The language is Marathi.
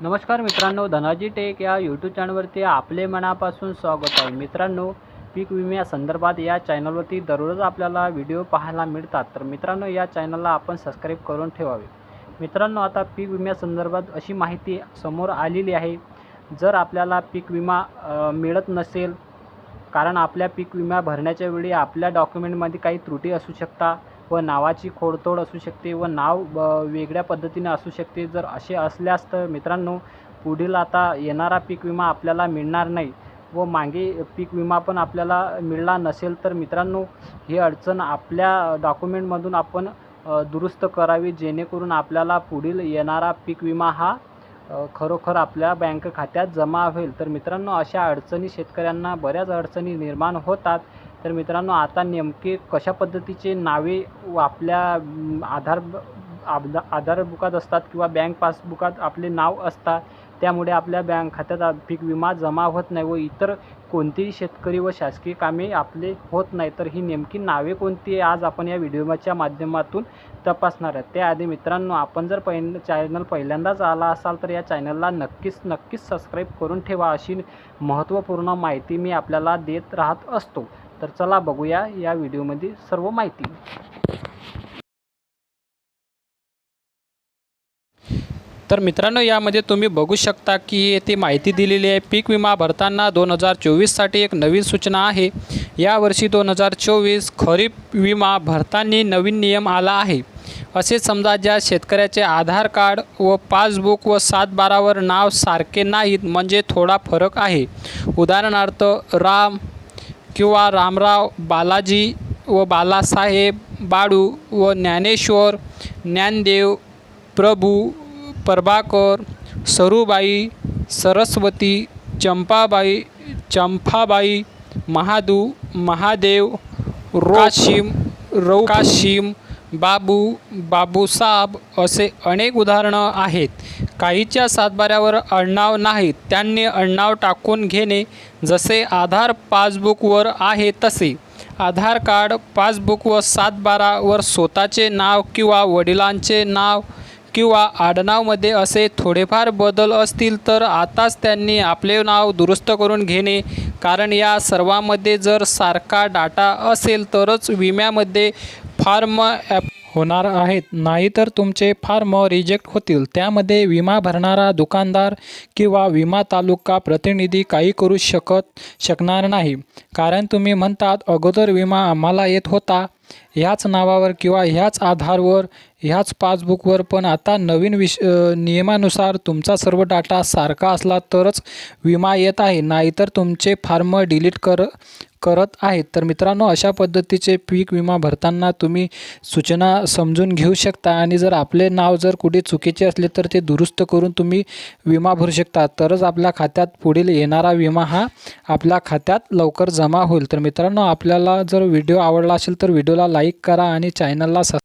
नमस्कार मित्रांनो धनाजी टेक या यूट्यूब चॅनलवरती आपले मनापासून स्वागत आहे. मित्रांनो पीक विम्यासंदर्भात या चॅनलवरती दररोज आपल्याला व्हिडिओ पाहायला मिळतात. तर मित्रांनो या चॅनलला आपण सबस्क्राईब करून ठेवावे. मित्रांनो आता पीक विम्यासंदर्भात अशी माहिती समोर आलेली आहे. जर आपल्याला पीक विमा मिळत नसेल कारण आपल्या पीक विमा भरण्याच्या वेळी आपल्या डॉक्युमेंटमध्ये काही त्रुटी असू शकता व नावाची खोडतोड असू शकते व नाव ब वेगळ्या पद्धतीने असू शकते. जर असे असल्यास तर मित्रांनो पुढील आता येणारा पीक विमा आपल्याला मिळणार नाही व मागे पीक विमा पण आपल्याला मिळला नसेल तर मित्रांनो ही अडचण आपल्या डॉक्युमेंटमधून आपण दुरुस्त करावी जेणेकरून आपल्याला पुढील येणारा पीक विमा हा खरोखर आपल्या बँक खात्यात जमा होईल. तर मित्रांनो अशा अडचणी शेतकऱ्यांना बऱ्याच अडचणी निर्माण होतात. तर मित्रांनो आता नेमके कशा पद्धतीचे नावे व आपल्या आधार आबदा- आधार बुकात असतात किंवा बँक पासबुकात आपले नाव असतात त्यामुळे आपल्या बँक खात्यात पीक विमा जमा होत नाही व इतर कोणतीही शेतकरी व शासकीय कामे आपले होत नाही. तर ही नेमकी नावे कोणती आहे आज आपण या व्हिडिओच्या माध्यमातून तपासणार आहे त्याआधी मित्रांनो आपण जर पै चॅनल पहिल्यांदाच आला असाल तर या चॅनलला नक्कीच नक्कीच सबस्क्राईब करून ठेवा. अशी महत्त्वपूर्ण माहिती मी आपल्याला देत राहत असतो. तर चला बघूया या व्हिडिओमध्ये सर्व माहिती. तर मित्रांनो यामध्ये तुम्ही बघू शकता की येथे माहिती दिलेली आहे पीक विमा भरताना दोन हजार चोवीससाठी एक नवीन सूचना आहे. यावर्षी दोन हजार चोवीस खरीप विमा भरताना नवीन नियम आला आहे. असे समजा ज्या शेतकऱ्याचे आधार कार्ड व पासबुक व सात बारावर नाव सारखे नाहीत म्हणजे थोडा फरक आहे. उदाहरणार्थ राम किंवा रामराव बालाजी व बालासाहेब बाळू व ज्ञानेश्वर ज्ञानदेव प्रभू प्रभाकर सरूबाई सरस्वती चंपाबाई चंफाबाई महादू महादेव रोकाशिम रौकाशिम बाबू बाबूसाब असे अनेक उदाहरणं आहेत. काहीच्या सातबाऱ्यावर अडनाव नाहीत त्यांनी अडनाव टाकून घेणे. जसे आधार पासबुकवर आहे तसे. आधार कार्ड पासबुक व सातबारावर स्वतःचे नाव किंवा वडिलांचे नाव किंवा आडनावमध्ये असे थोडेफार बदल असतील तर आताच त्यांनी आपले नाव दुरुस्त करून घेणे. कारण या सर्वांमध्ये जर सारखा डाटा असेल तरच विम्यामध्ये फार्म ॲप होणार आहेत. नाहीतर तुमचे फार्म रिजेक्ट होतील. त्यामध्ये विमा भरणारा दुकानदार किंवा विमा तालुका प्रतिनिधी काही करू शकत शकणार नाही. कारण तुम्ही म्हणतात अगोदर विमा आम्हाला येत होता. ह्याच नावावर किंवा ह्याच आधारवर ह्याच पासबुकवर पण आता नवीन विश नियमानुसार तुमचा सर्व डाटा सारखा असला तरच विमा येत आहे. नाहीतर तुमचे फार्म डिलीट कर करत आहेत. तर मित्रांनो अशा पद्धतीचे पीक विमा भरताना तुम्ही सूचना समजून घेऊ शकता आणि जर आपले नाव जर कुठे चुकीचे असले तर ते दुरुस्त करून तुम्ही विमा भरू शकता. तरच आपल्या खात्यात पुढील येणारा विमा हा आपल्या खात्यात लवकर जमा होईल. तर मित्रांनो आपल्याला जर व्हिडिओ आवडला असेल तर व्हिडिओ व्हिडिओला लाईक करा आणि चॅनलला सब